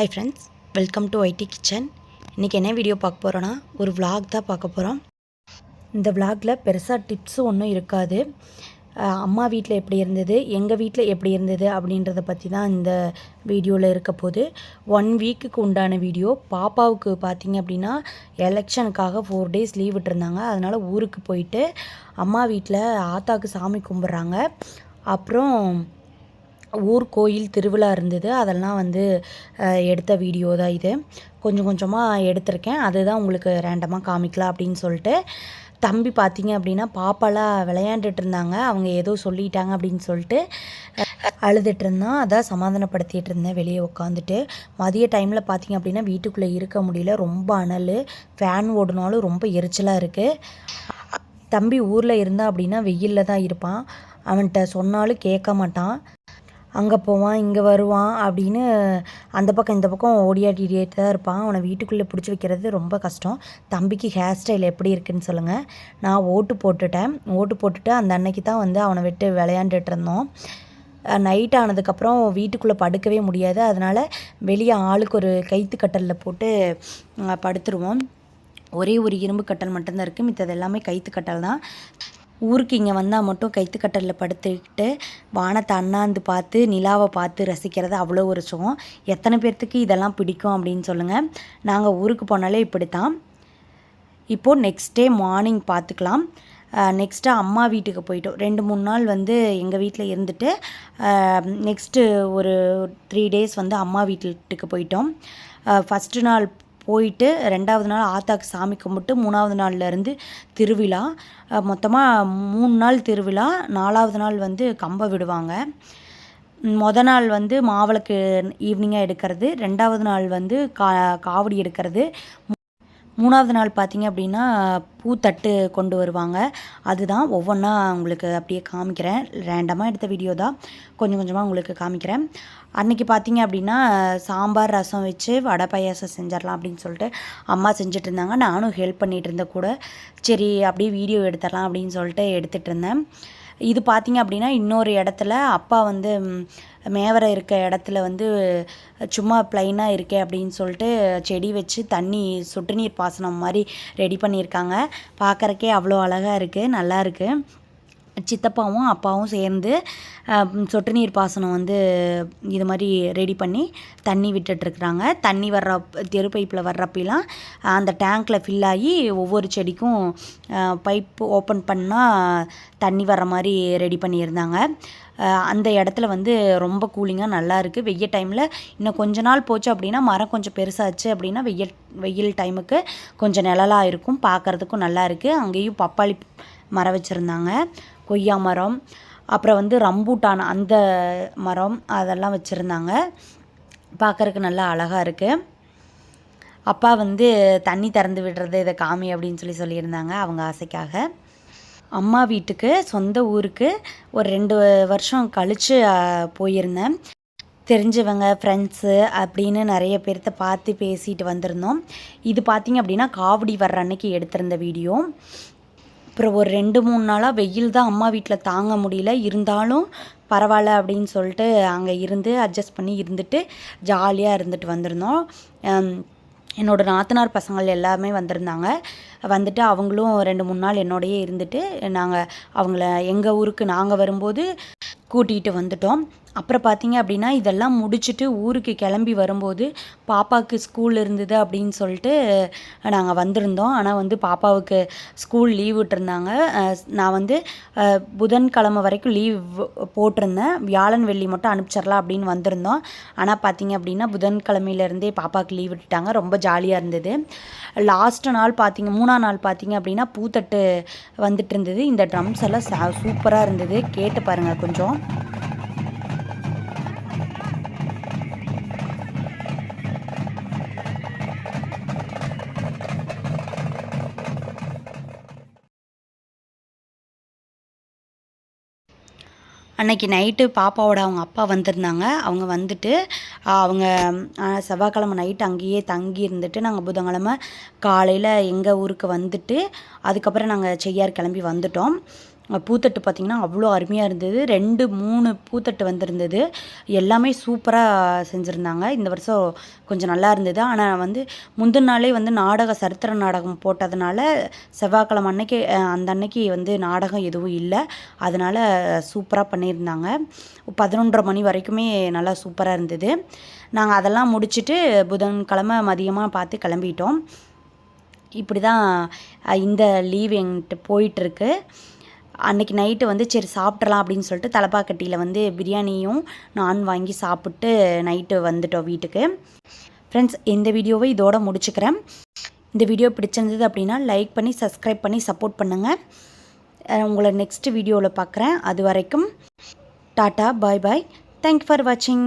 Hi friends welcome to IT kitchen இன்றைக்கி என்ன video பார்க்க போகிறோன்னா ஒரு vlog தான் பார்க்க போகிறோம் இந்த vlogல பெருசாக டிப்ஸும் ஒன்றும் இருக்காது. அம்மா வீட்டில் எப்படி இருந்தது எங்கள் வீட்டில் எப்படி இருந்தது அப்படின்றத பற்றி தான் இந்த வீடியோவில் இருக்க போது. ஒன் வீக்குக்கு உண்டான வீடியோ பாப்பாவுக்கு பார்த்தீங்க அப்படின்னா எலெக்ஷனுக்காக ஃபோர் டேஸ் லீவ் விட்டுருந்தாங்க. அதனால் ஊருக்கு போயிட்டு அம்மா வீட்டில் ஆத்தாக்கு சாமி கும்பிட்றாங்க. அப்புறம் ஊர் கோயில் திருவிழா இருந்தது. அதெல்லாம் வந்து எடுத்த வீடியோ தான் இது. கொஞ்சம் கொஞ்சமாக எடுத்திருக்கேன். அதுதான் உங்களுக்கு ரேண்டமாக காமிக்கலாம் அப்படின்னு சொல்லிட்டு. தம்பி பார்த்தீங்க அப்படின்னா பாப்பாலாம் விளையாண்டுட்டு இருந்தாங்க. அவங்க ஏதோ சொல்லிட்டாங்க அப்படின்னு சொல்லிட்டு அழுதுட்டு இருந்தான். அதான் சமாதானப்படுத்திட்டு இருந்தேன் வெளியே உட்காந்துட்டு மதிய டைமில் பார்த்தீங்க அப்படின்னா வீட்டுக்குள்ளே இருக்க முடியல. ரொம்ப அனல். ஃபேன் ஓடினாலும் ரொம்ப எரிச்சலாக இருக்குது தம்பி ஊரில் இருந்தா அப்படின்னா வெயிலில் தான் இருப்பான். அவன்கிட்ட சொன்னாலும் கேட்க மாட்டான். அங்கே போவான் இங்கே வருவான் அப்படின்னு அந்த பக்கம் இந்த பக்கம் ஓடியாடிட்டே தான் இருப்பான். அவனை வீட்டுக்குள்ளே பிடிச்சி வைக்கிறது ரொம்ப கஷ்டம். தம்பிக்கு ஹேர் ஸ்டைல் எப்படி இருக்குன்னு சொல்லுங்கள் நான் ஓட்டு போட்டுட்டேன். ஓட்டு போட்டுட்டு அந்த அன்னைக்கு தான் வந்து அவனை விட்டு விளையாண்டுட்டு இருந்தோம். நைட் ஆனதுக்கப்புறம் வீட்டுக்குள்ளே படுக்கவே முடியாது. அதனால் வெளியே ஆளுக்கு ஒரு கைத்து கட்டலில் போட்டு படுத்துருவோம். ஒரே ஒரு இரும்பு கட்டல் மட்டும்தான் இருக்குது மித்தது எல்லாமே கைத்து கட்டல் தான். ஊருக்கு இங்கே வந்தால் மட்டும் கைத்துக்கட்டலில் படுத்துக்கிட்டு வானத்தை அண்ணாந்து பார்த்து நிலாவை பார்த்து ரசிக்கிறது அவ்வளோ ஒரு சுகம். எத்தனை பேர்த்துக்கு இதெல்லாம் பிடிக்கும் அப்படின்னு சொல்லுங்கள் நாங்கள் ஊருக்கு போனாலே இப்படி தான் இப்போது நெக்ஸ்ட் டே மார்னிங் பார்த்துக்கலாம் நெக்ஸ்ட்டு அம்மா வீட்டுக்கு போயிட்டோம். ரெண்டு மூணு நாள் வந்து எங்கள் வீட்டில் இருந்துட்டு நெக்ஸ்ட்டு ஒரு த்ரீ டேஸ் வந்து அம்மா வீட்டுக்கு போயிட்டோம். ஃபஸ்ட்டு நாள் போயிட்டு ரெண்டாவது நாள் ஆத்தாக்கு சாமி கும்பிட்டு மூணாவது நாள்லேருந்து திருவிழா. மொத்தமாக மூணு நாள் திருவிழா. நாலாவது நாள் வந்து கம்பம் விடுவாங்க. மொதல் நாள் வந்து மாவிளக்கு ஈவினிங்காக எடுக்கிறது. ரெண்டாவது நாள் வந்து கா காவடி எடுக்கிறது. மூணாவது நாள் பார்த்தீங்க அப்படின்னா பூத்தட்டு கொண்டு வருவாங்க. அதுதான் ஒவ்வொன்றா உங்களுக்கு அப்படியே காமிக்கிறேன். ரேண்டமாக எடுத்த வீடியோ தான். கொஞ்சம் கொஞ்சமாக உங்களுக்கு காமிக்கிறேன். அன்றைக்கி பார்த்தீங்க அப்படின்னா சாம்பார் ரசம் வச்சு வடை பாயாசம் செஞ்சிடலாம் அப்படின்னு சொல்லிட்டு அம்மா செஞ்சுட்டு இருந்தாங்க நானும் ஹெல்ப் பண்ணிகிட்டு இருந்த கூட. சரி அப்படியே வீடியோ எடுத்துடலாம் அப்படின்னு சொல்லிட்டு எடுத்துகிட்டு இருந்தேன். இது பார்த்தீங்க அப்படின்னா இன்னொரு இடத்துல அப்பா வந்து மேவரை இருக்க இடத்துல வந்து சும்மா ப்ளைனாக இருக்கே அப்படின்னு சொல்லிட்டு செடி வச்சு தண்ணி சொட்டு நீர் பாசனம் மாதிரி ரெடி பண்ணியிருக்காங்க. பார்க்குறக்கே அவ்வளோ அழகாக இருக்குது நல்லா இருக்குது சித்தப்பாவும் அப்பாவும் சேர்ந்து சொட்டு நீர் பாசனம் வந்து இது மாதிரி ரெடி பண்ணி தண்ணி விட்டுட்ருக்குறாங்க தண்ணி வர்ற தெரு பைப்பில் வர்றப்பெல்லாம் அந்த டேங்க்கில் ஃபில் ஆகி ஒவ்வொரு செடிக்கும் பைப் ஓப்பன் பண்ணால் தண்ணி வர்ற மாதிரி ரெடி பண்ணியிருந்தாங்க. அந்த இடத்துல வந்து ரொம்ப கூலிங்காக நல்லா இருக்குது வெய்ய டைமில் இன்னும் கொஞ்ச நாள் போச்சு அப்படின்னா மரம் கொஞ்சம் பெருசாச்சு அப்படின்னா வெயில் வெயில் டைமுக்கு கொஞ்சம் நிழலாக இருக்கும். பார்க்குறதுக்கும் நல்லா இருக்குது அங்கேயும் பப்பாளி மரம் வச்சுருந்தாங்க. கொய்யா மரம் அப்புறம் வந்து ரம்பூட்டான் அந்த மரம் அதெல்லாம் வச்சுருந்தாங்க. பார்க்குறக்கு நல்லா அழகாக இருக்குது அப்பா வந்து தண்ணி திறந்து விடுறது இதை காமி அப்படின்னு சொல்லி சொல்லியிருந்தாங்க அவங்க ஆசைக்காக. அம்மா வீட்டுக்கு சொந்த ஊருக்கு ஒரு ரெண்டு வருஷம் கழித்து போயிருந்தேன். தெரிஞ்சவங்க ஃப்ரெண்ட்ஸு அப்படின்னு நிறைய பேர்த்த பார்த்து பேசிட்டு வந்திருந்தோம். இது பார்த்திங்க அப்படின்னா காவடி வர்ற அன்னைக்கு எடுத்திருந்த வீடியோ. அப்புறம் ஒரு ரெண்டு மூணு நாளாக வெயில் தான் அம்மா வீட்டில் தாங்க முடியல. இருந்தாலும் பரவாயில்ல அப்படின்னு சொல்லிட்டு அங்கே இருந்து அட்ஜஸ்ட் பண்ணி இருந்துட்டு ஜாலியாக இருந்துட்டு வந்திருந்தோம். என்னோடய நாத்தனார் பசங்கள் எல்லாமே வந்திருந்தாங்க. வந்துட்டு அவங்களும் ரெண்டு மூணு நாள் என்னோடையே இருந்துட்டு நாங்கள் அவங்கள எங்கள் ஊருக்கு நாங்கள் வரும்போது கூட்டிகிட்டு வந்துட்டோம். அப்புறம் பார்த்தீங்க அப்படின்னா இதெல்லாம் முடிச்சுட்டு ஊருக்கு கிளம்பி வரும்போது பாப்பாவுக்கு ஸ்கூல் இருந்தது அப்படின்னு சொல்லிட்டு நாங்கள் வந்திருந்தோம். ஆனால் வந்து பாப்பாவுக்கு ஸ்கூல் லீவ் விட்டுருந்தாங்க. நான் வந்து புதன்கிழமை வரைக்கும் லீவ் போட்டிருந்தேன். வியாழன் வெள்ளி மட்டும் அனுப்பிச்சிடலாம் அப்படின்னு வந்திருந்தோம். ஆனால் பார்த்தீங்க அப்படின்னா புதன்கிழமையிலேருந்தே பாப்பாவுக்கு லீவ் விட்டுட்டாங்க. ரொம்ப ஜாலியாக இருந்தது. லாஸ்ட் நாள் பார்த்தீங்க மூணாம் நாள் பார்த்தீங்க அப்படின்னா பூத்தட்டு வந்துட்டு இருந்தது. இந்த ட்ரம்ஸ் எல்லாம் சூப்பராக இருந்தது. கேட்டு பாருங்கள் கொஞ்சம். அன்னைக்கு நைட்டு பாப்பாவோட அவங்க அப்பா வந்திருந்தாங்க. அவங்க வந்துட்டு அவங்க செவ்வாய்க்கிழமை நைட்டு அங்கேயே தங்கி இருந்துட்டு நாங்கள் புதன்கிழமை காலையில் எங்கள் ஊருக்கு வந்துட்டு அதுக்கப்புறம் நாங்கள் செய்யார் கிளம்பி வந்துட்டோம். பூத்தட்டு பார்த்திங்கன்னா அவ்வளோ அருமையாக இருந்தது. ரெண்டு மூணு பூத்தட்டு வந்திருந்தது. எல்லாமே சூப்பராக செஞ்சுருந்தாங்க. இந்த வருஷம் கொஞ்சம் நல்லா இருந்தது. ஆனால் வந்து முந்தின நாளே வந்து நாடக சரித்திர நாடகம் போட்டதுனால செவ்வாய்க்கிழமை அன்னைக்கு அந்த அன்னைக்கு வந்து நாடகம் எதுவும் இல்லை. அதனால் சூப்பராக பண்ணியிருந்தாங்க. பதினொன்றரை மணி வரைக்குமே நல்லா சூப்பராக இருந்தது. நாங்கள் அதெல்லாம் முடிச்சுட்டு புதன்கிழமை மதியமாக பார்த்து கிளம்பிட்டோம். இப்படி தான் இந்த லீவ் எங்கிட்ட போயிட்டுருக்கு அன்னைக்கு நைட்டு வந்து சரி சாப்பிட்றலாம் அப்படின்னு சொல்லிட்டு தலப்பாக்கட்டியில் வந்து பிரியாணியும் நான் வாங்கி சாப்பிட்டு நைட்டு வந்துட்டோம் வீட்டுக்கு. ஃப்ரெண்ட்ஸ் இந்த வீடியோவை இதோட முடிச்சுக்கிறேன். இந்த வீடியோ பிடிச்சிருந்தது அப்படின்னா லைக் பண்ணி சப்ஸ்கிரைப் பண்ணி சப்போர்ட் பண்ணுங்கள் உங்களை நெக்ஸ்ட் வீடியோவில் பார்க்குறேன் அது வரைக்கும் tata bye bye thank you for வாட்சிங்